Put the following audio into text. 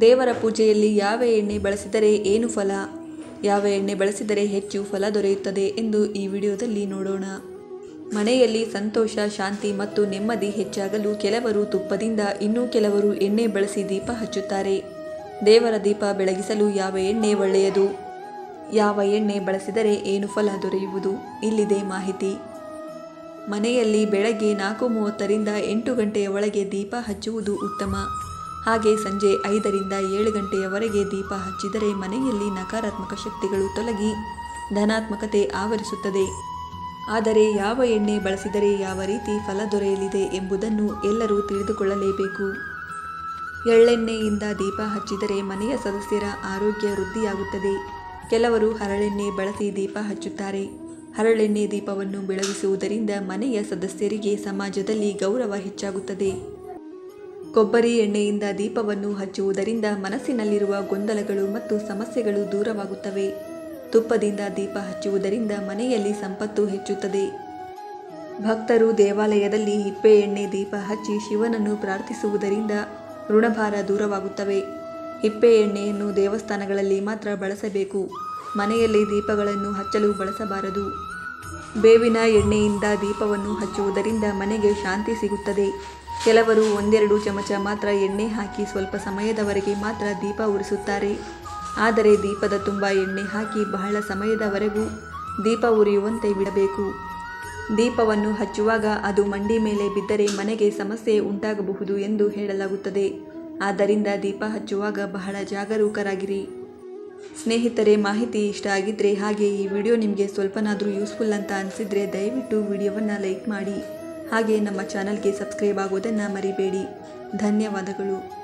ದೇವರ ಪೂಜೆಯಲ್ಲಿ ಯಾವ ಎಣ್ಣೆ ಬಳಸಿದರೆ ಏನು ಫಲ? ಯಾವ ಎಣ್ಣೆ ಬಳಸಿದರೆ ಹೆಚ್ಚು ಫಲ ದೊರೆಯುತ್ತದೆ ಎಂದು ಈ ವಿಡಿಯೋದಲ್ಲಿ ನೋಡೋಣ. ಮನೆಯಲ್ಲಿ ಸಂತೋಷ, ಶಾಂತಿ ಮತ್ತು ನೆಮ್ಮದಿ ಹೆಚ್ಚಾಗಲು ಕೆಲವರು ತುಪ್ಪದಿಂದ ಇನ್ನೂ ಕೆಲವರು ಎಣ್ಣೆ ಬಳಸಿ ದೀಪ ಹಚ್ಚುತ್ತಾರೆ. ದೇವರ ದೀಪ ಬೆಳಗಿಸಲು ಯಾವ ಎಣ್ಣೆ ಒಳ್ಳೆಯದು? ಯಾವ ಎಣ್ಣೆ ಬಳಸಿದರೆ ಏನು ಫಲ ದೊರೆಯುವುದು? ಇಲ್ಲಿದೆ ಮಾಹಿತಿ. ಮನೆಯಲ್ಲಿ ಬೆಳಗ್ಗೆ ನಾಲ್ಕು ಮೂವತ್ತರಿಂದ ಎಂಟು ಗಂಟೆಯ ಒಳಗೆ ದೀಪ ಹಚ್ಚುವುದು ಉತ್ತಮ. ಹಾಗೆ ಸಂಜೆ ಐದರಿಂದ ಏಳು ಗಂಟೆಯವರೆಗೆ ದೀಪ ಹಚ್ಚಿದರೆ ಮನೆಯಲ್ಲಿ ನಕಾರಾತ್ಮಕ ಶಕ್ತಿಗಳು ತೊಲಗಿ ಧನಾತ್ಮಕತೆ ಆವರಿಸುತ್ತದೆ. ಆದರೆ ಯಾವ ಎಣ್ಣೆ ಬಳಸಿದರೆ ಯಾವ ರೀತಿ ಫಲ ದೊರೆಯಲಿದೆ ಎಂಬುದನ್ನು ಎಲ್ಲರೂ ತಿಳಿದುಕೊಳ್ಳಲೇಬೇಕು. ಎಳ್ಳೆಣ್ಣೆಯಿಂದ ದೀಪ ಹಚ್ಚಿದರೆ ಮನೆಯ ಸದಸ್ಯರ ಆರೋಗ್ಯ ವೃದ್ಧಿಯಾಗುತ್ತದೆ. ಕೆಲವರು ಹರಳೆಣ್ಣೆ ಬಳಸಿ ದೀಪ ಹಚ್ಚುತ್ತಾರೆ. ಹರಳೆಣ್ಣೆ ದೀಪವನ್ನು ಬೆಳಗಿಸುವುದರಿಂದ ಮನೆಯ ಸದಸ್ಯರಿಗೆ ಸಮಾಜದಲ್ಲಿ ಗೌರವ ಹೆಚ್ಚಾಗುತ್ತದೆ. ಕೊಬ್ಬರಿ ಎಣ್ಣೆಯಿಂದ ದೀಪವನ್ನು ಹಚ್ಚುವುದರಿಂದ ಮನಸ್ಸಿನಲ್ಲಿರುವ ಗೊಂದಲಗಳು ಮತ್ತು ಸಮಸ್ಯೆಗಳು ದೂರವಾಗುತ್ತವೆ. ತುಪ್ಪದಿಂದ ದೀಪ ಹಚ್ಚುವುದರಿಂದ ಮನೆಯಲ್ಲಿ ಸಂಪತ್ತು ಹೆಚ್ಚುತ್ತದೆ. ಭಕ್ತರು ದೇವಾಲಯದಲ್ಲಿ ಹಿಪ್ಪೆ ಎಣ್ಣೆ ದೀಪ ಹಚ್ಚಿ ಶಿವನನ್ನು ಪ್ರಾರ್ಥಿಸುವುದರಿಂದ ಋಣಭಾರ ದೂರವಾಗುತ್ತವೆ. ಹಿಪ್ಪೆ ಎಣ್ಣೆಯನ್ನು ದೇವಸ್ಥಾನಗಳಲ್ಲಿ ಮಾತ್ರ ಬಳಸಬೇಕು. ಮನೆಯಲ್ಲಿ ದೀಪಗಳನ್ನು ಹಚ್ಚಲು ಬಳಸಬಾರದು. ಬೇವಿನ ಎಣ್ಣೆಯಿಂದ ದೀಪವನ್ನು ಹಚ್ಚುವುದರಿಂದ ಮನೆಗೆ ಶಾಂತಿ ಸಿಗುತ್ತದೆ. ಕೆಲವರು ಒಂದೆರಡು ಚಮಚ ಮಾತ್ರ ಎಣ್ಣೆ ಹಾಕಿ ಸ್ವಲ್ಪ ಸಮಯದವರೆಗೆ ಮಾತ್ರ ದೀಪ ಉರಿಸುತ್ತಾರೆ. ಆದರೆ ದೀಪದ ತುಂಬ ಎಣ್ಣೆ ಹಾಕಿ ಬಹಳ ಸಮಯದವರೆಗೂ ದೀಪ ಉರಿಯುವಂತೆ ಬಿಡಬೇಕು. ದೀಪವನ್ನು ಹಚ್ಚುವಾಗ ಅದು ಮಂಡಿ ಮೇಲೆ ಬಿದ್ದರೆ ಮನೆಗೆ ಸಮಸ್ಯೆ ಉಂಟಾಗಬಹುದು ಎಂದು ಹೇಳಲಾಗುತ್ತದೆ. ಆದ್ದರಿಂದ ದೀಪ ಹಚ್ಚುವಾಗ ಬಹಳ ಜಾಗರೂಕರಾಗಿರಿ. ಸ್ನೇಹಿತರೆ, ಮಾಹಿತಿ ಇಷ್ಟ ಆಗಿದ್ದರೆ ಹಾಗೆ ಈ ವಿಡಿಯೋ ನಿಮಗೆ ಸ್ವಲ್ಪನಾದರೂ ಯೂಸ್ಫುಲ್ ಅಂತ ಅನಿಸಿದರೆ ದಯವಿಟ್ಟು ವಿಡಿಯೋವನ್ನು ಲೈಕ್ ಮಾಡಿ. ಹಾಗೆ ನಮ್ಮ ಚಾನಲ್ಗೆ ಸಬ್ಸ್ಕ್ರೈಬ್ ಆಗೋದನ್ನು ಮರಿಬೇಡಿ. ಧನ್ಯವಾದಗಳು.